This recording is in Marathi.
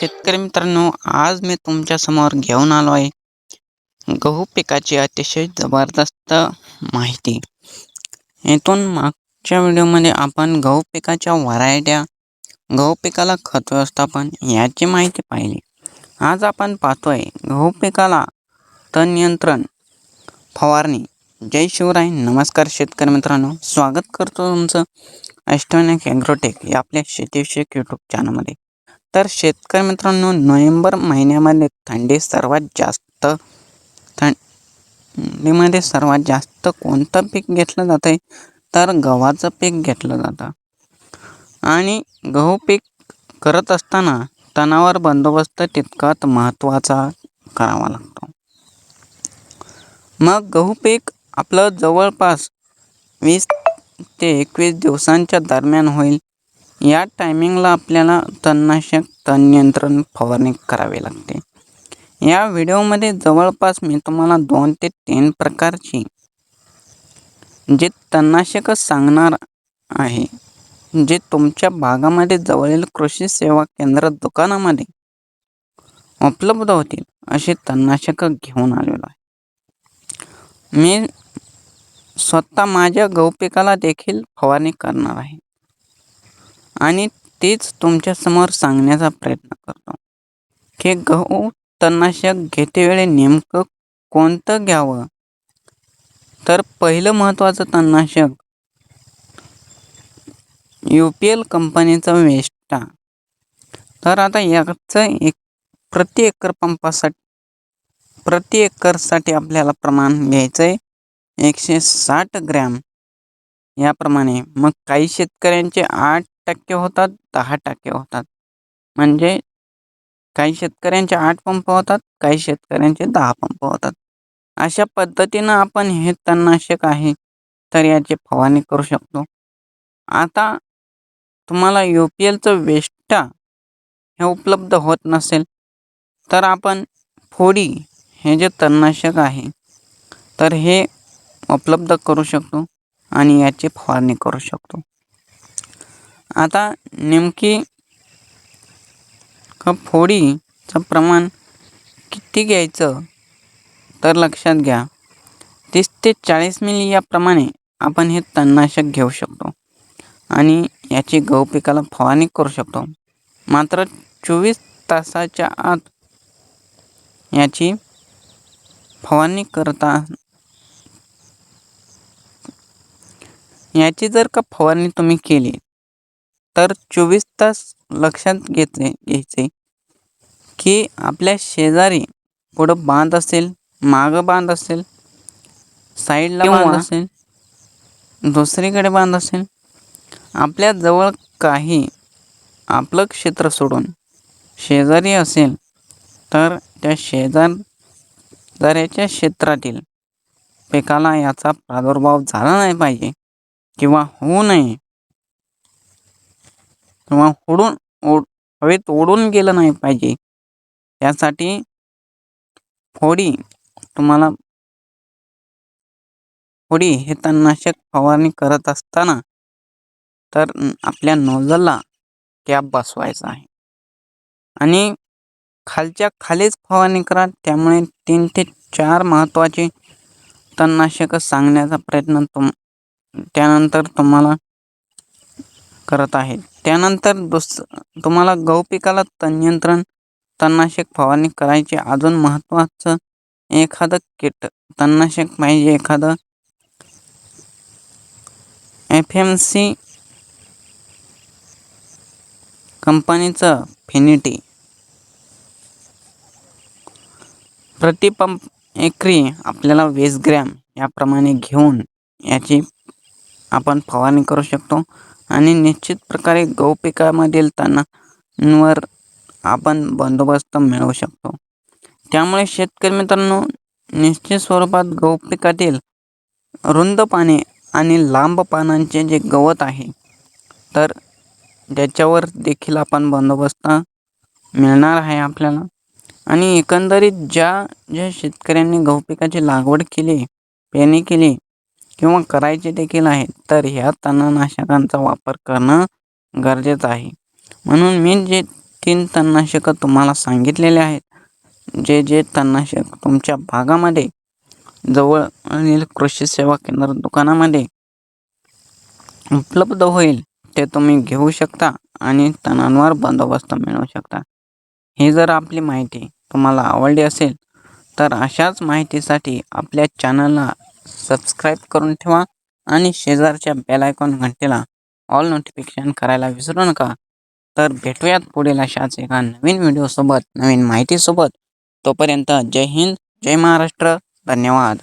शेतकरी मित्रांनो आज मी तुमच्यासमोर घेऊन आलो आहे. गहू पिकाची अतिशय जबरदस्त माहिती. येथून मागच्या व्हिडिओमध्ये आपण गहू पिकाच्या व्हरायट्या गहू पिकाला खत व्यवस्थापन याची माहिती पाहिली. आज आपण पाहतोय गहू पिकाला तण नियंत्रण फवारणी जय शिवराय. नमस्कार शेतकरी मित्रांनो स्वागत करतो तुमचं अष्टविनायक ॲग्रोटेक या आपल्या शेतीविषयक यूट्यूब चॅनलमध्ये तर शेतकरी मित्रांनो नोव्हेंबर महिन्यामध्ये थंडी सर्वात जास्त थंडीमध्ये सर्वात जास्त कोणतं पीक घेतलं जातं आहे तर गव्हाचं पीक घेतलं जातं. आणि गहू पीक करत असताना तणावर बंदोबस्त तितकाच महत्त्वाचा करावा लागतो. मग गहू पीक आपलं जवळपास वीस ते एकवीस दिवसांच्या दरम्यान होईल. या टायमिंगला आपल्याला तणनाशक तण नियंत्रण फवारणी करावी लागते. या व्हिडिओमध्ये जवळपास मी तुम्हाला दोन ते तीन प्रकारची जे तणनाशकं सांगणार आहे जे तुमच्या भागामध्ये जवळील कृषी सेवा केंद्र दुकानामध्ये उपलब्ध होतील असे तणनाशकं घेऊन आलेलो आहे. मी स्वतः माझ्या गहू पिकाला देखील फवारणी करणार आहे. आणि तेच तुमच्यासमोर सांगण्याचा प्रयत्न करतो. की गहू तणनाशक घेतेवेळी नेमकं कोणतं घ्यावं? तर पहिलं महत्त्वाचं तणनाशक यू पी एल कंपनीचं वेस्टा तर आता याचं एक प्रति एकर पंपासाठी प्रति एकरसाठी आपल्याला प्रमाण घ्यायचं आहे एकशे साठ ग्रॅम. याप्रमाणे मग काही शेतकऱ्यांचे आठ टक्के होतात दहा टक्के होतात. म्हणजे काही शेतकऱ्यांचे आठ पंप होतात काही शेतकऱ्यांचे दहा पंप होतात. अशा पद्धतीनं आपण हे तणनाशक आहे तर याची फवारणी करू शकतो. आता तुम्हाला यू पी एलचं वेस्टा हे उपलब्ध होत नसेल तर आपण फोडी हे जे तणनाशक आहे तर हे उपलब्ध करू शकतो आणि याची फवारणी करू शकतो. आता नेमकी फोडीचं प्रमाण किती घ्यायचं? तर लक्षात घ्या. तीस ते चाळीस मिली याप्रमाणे आपण हे तणनाशक घेऊ शकतो. आणि याची गहू पिकाला फवारणी करू शकतो. मात्र चोवीस तासाच्या आत याची फवारणी करता याची जर का फवारणी तुम्ही केली तर चोवीस तास लक्षात घेतले घ्यायचे. की आपल्या शेजारी पुढं बांध असेल मागं बांध असेल साईडला बांध असेल दुसरीकडे बांध असेल आपल्या जवळ काही आपलं क्षेत्र सोडून शेजारी असेल तर त्या शेजार जऱ्याच्या क्षेत्रातील पिकाला याचा प्रादुर्भाव झाला नाही पाहिजे किंवा होऊ नये. किंवा उडून उड हवेत उडून गेलं नाही पाहिजे. यासाठी फोडी तुम्हाला फोडी हे तणनाशक फवारणी करत असताना तर आपल्या नोजलला कॅप बसवायचा आहे. आणि खालच्या खालीच फवारणी करा त्यामुळे तीन ते चार महत्त्वाचे तणनाशकं सांगण्याचा प्रयत्न तुम त्यानंतर तुम्हाला करत आहे त्यानंतर दुस तुम्हाला गहू पिकाला तण नियंत्रण तणनाशक फवारणी करायची अजून महत्त्वाचं एखादं किट. तणनाशक पाहिजे एखादं एफ एम सी कंपनीचं फिनिटी. प्रतिपंप एकरी आपल्याला वीस ग्रॅम याप्रमाणे घेऊन याची आपण फवारणी करू शकतो. आणि निश्चित प्रकारे गहू पिकामधील तणांवर आपण बंदोबस्त मिळवू शकतो. त्यामुळे शेतकरी मित्रांनो निश्चित स्वरूपात गहू पिकातील रुंद पाने आणि लांब पानांचे जे गवत आहे तर त्याच्यावर देखील आपण बंदोबस्त मिळणार आहे आपल्याला. आणि एकंदरीत ज्या ज्या शेतकऱ्यांनी गहू पिकाची लागवड केली पेरणी केली किंवा करायचे देखील आहे तर ह्या तणनाशकांचा वापर करणं गरजेचं आहे. म्हणून मी जे तीन तणनाशकं तुम्हाला सांगितलेले आहेत जे जे तणनाशक तुमच्या भागामध्ये जवळील कृषी सेवा केंद्र दुकानामध्ये उपलब्ध होईल ते तुम्ही घेऊ शकता आणि तणांवर बंदोबस्त मिळवू शकता. ही जर आपली माहिती तुम्हाला आवडली असेल तर अशाच माहितीसाठी आपल्या चॅनलला सबस्क्राईब करून ठेवा आणि शेजारच्या बेल आयकॉन घंटेला ऑल नोटिफिकेशन करायला विसरू नका. तर भेटूयात पुढील अशाच एका नवीन व्हिडिओसोबत नवीन माहितीसोबत. तोपर्यंत जय हिंद जय महाराष्ट्र. धन्यवाद.